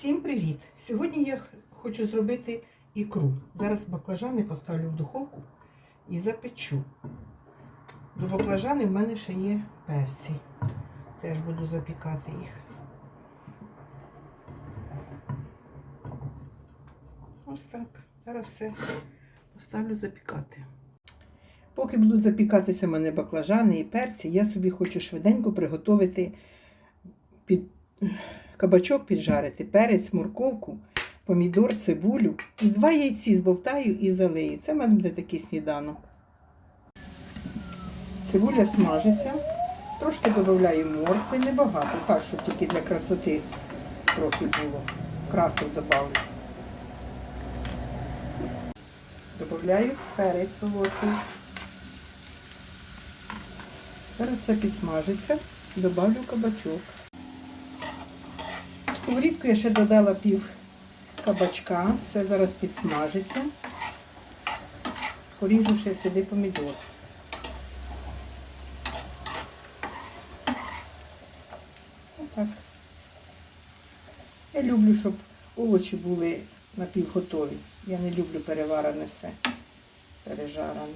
Всім привіт! Сьогодні я хочу зробити ікру. Зараз баклажани поставлю в духовку і запечу. До баклажани в мене ще є перці. Теж буду запікати їх. Ось так. Зараз все поставлю запікати. Поки будуть запікатися в мене баклажани і перці, я собі хочу швиденько приготувати кабачок піджарити, перець, морковку, помідор, цибулю і два яйці збовтаю і залию. Це в мене буде такий сніданок. Цибуля смажиться, трошки додаю моркви, небагато, так, щоб тільки для красоти трохи було. Красив додавлю. Добавляю перець солодкий. Зараз все підсмажиться, добавлю кабачок. Сковорідку я ще додала пів кабачка, все зараз підсмажиться. Поріжу ще сюди помідор. Отак. Я люблю, щоб овочі були напівготові. Я не люблю переварене все, пережарене.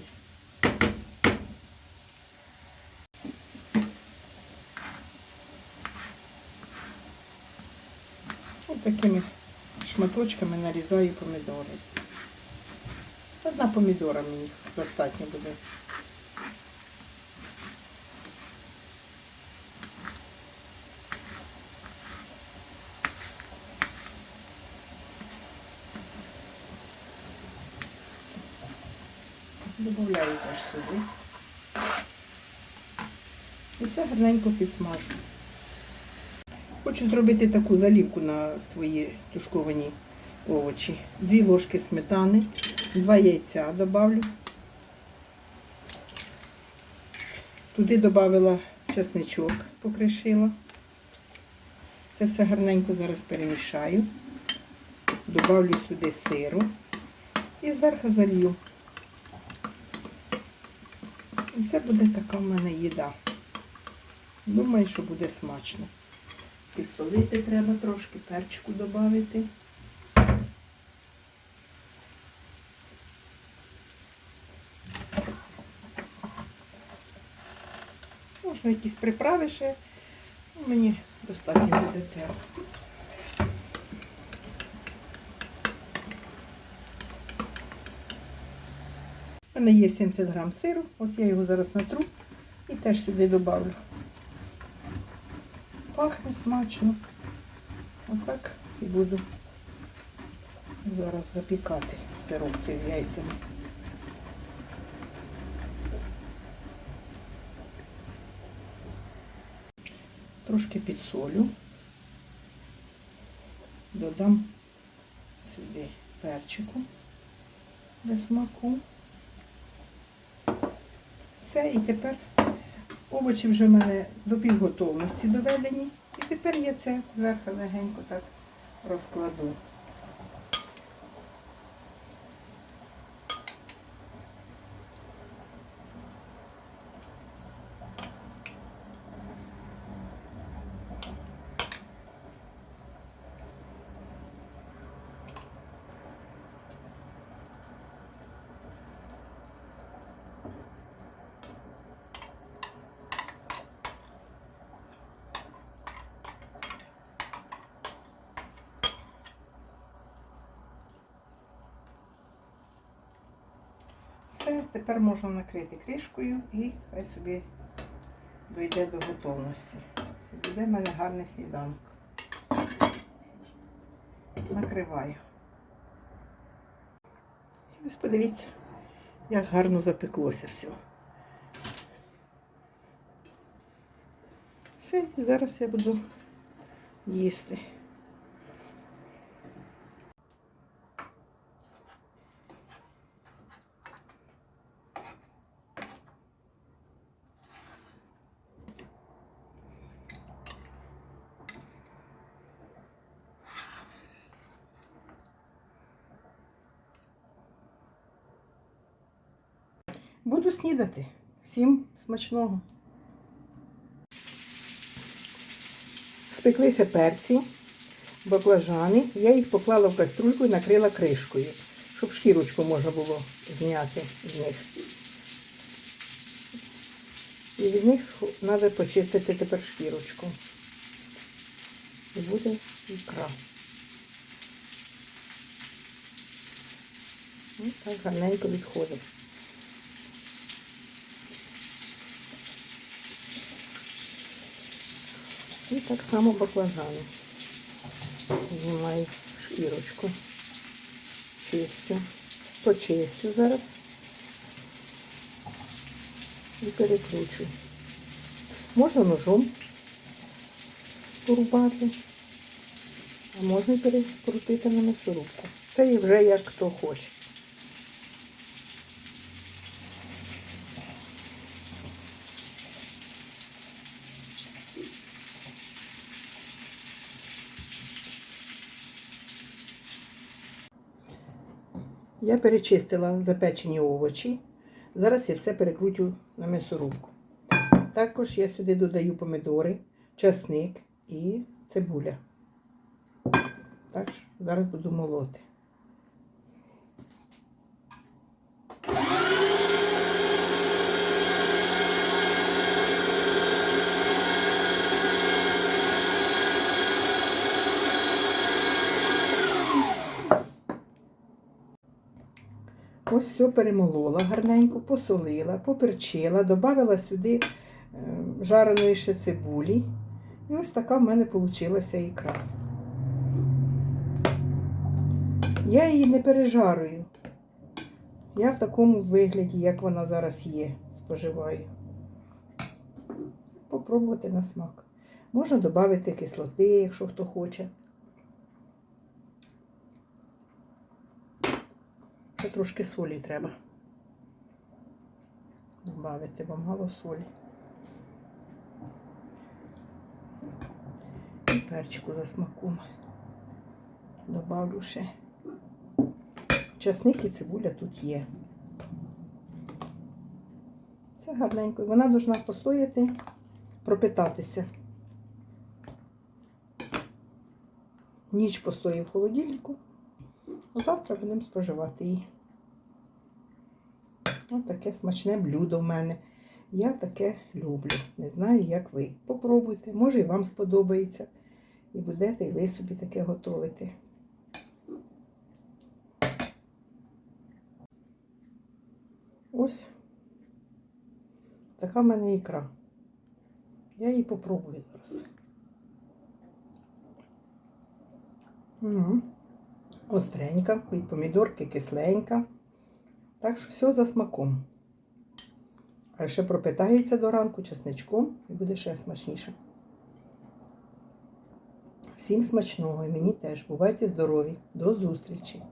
Такими шматочками нарізаю помідори. Одна помідора мені достатньо буде. Добавляю теж сюди. І все гарненько підсмажу. Хочу зробити таку залівку на свої тушковані овочі. Дві ложки сметани, два яйця добавлю. Туди додала чесничок, покришила. Це все гарненько зараз перемішаю. Добавлю сюди сиру і зверху залью. І це буде така в мене їда. Думаю, що буде смачно. Підсолити треба трошки, перчику додати. Можна якісь приправи ще. Ну, Мені достатньо буде це. У мене є 70 грам сиру, от я його зараз натру і теж сюди додавлю. Пахне смачно. Отак і буду зараз запікати сироп цей з яйцями. Трошки підсолю. Додам сюди перчику для смаку. Все, і тепер овочі вже в мене до півготовності доведені. І тепер я це зверху легенько так розкладу. Все, тепер можна накрити кришкою і хай собі дойде до готовності. Буде в мене гарний сніданок. Накриваю. І ось подивіться, як гарно запеклося все. Все, і зараз я буду їсти. Буду снідати. Всім смачного. Спеклися перці. баклажани. Я їх поклала в каструльку і накрила кришкою, щоб шкірочку можна було зняти з них. І від них треба почистити тепер шкірочку. І буде ікра. Ось так гарненько відходить. І так само баклажани. Знімаю шкірочку. Чистю. Почистю зараз. І перекручую. Можна ножом порубати, а можна перекрутити на м'ясорубку. Це вже як хто хоче. Я перечистила запечені овочі. Зараз я все перекрутю на м'ясорубку. Також я сюди додаю помідори, часник і цибуля. Так що зараз буду молоти. Ось все перемолола гарненько, посолила, поперчила, додала сюди е, жареної ще цибулі. І ось така в мене вийшла ікра. Я її не пережарую. Я в такому вигляді, як вона зараз є, споживаю. Попробувати на смак. Можна додати кислоти, якщо хто хоче. Ще трошки солі треба. Добавити, бо мало солі. І перчику за смаком. Добавлю ще. Часник і цибуля тут є. Все гарненько. Вона повинна постояти, пропитатися. Ніч постоїть в холодильнику. Завтра будемо споживати її. Ось таке смачне блюдо в мене. Я таке люблю. Не знаю, як ви. Попробуйте, може і вам сподобається. І будете і ви собі таке готувати. Ось така в мене ікра. Я її попробую зараз. Угу. Остренька, і помідорки кисленька. Так що все за смаком. А ще пропитається до ранку чесничком і буде ще смачніше. Всім смачного і мені теж. Бувайте здорові. До зустрічі!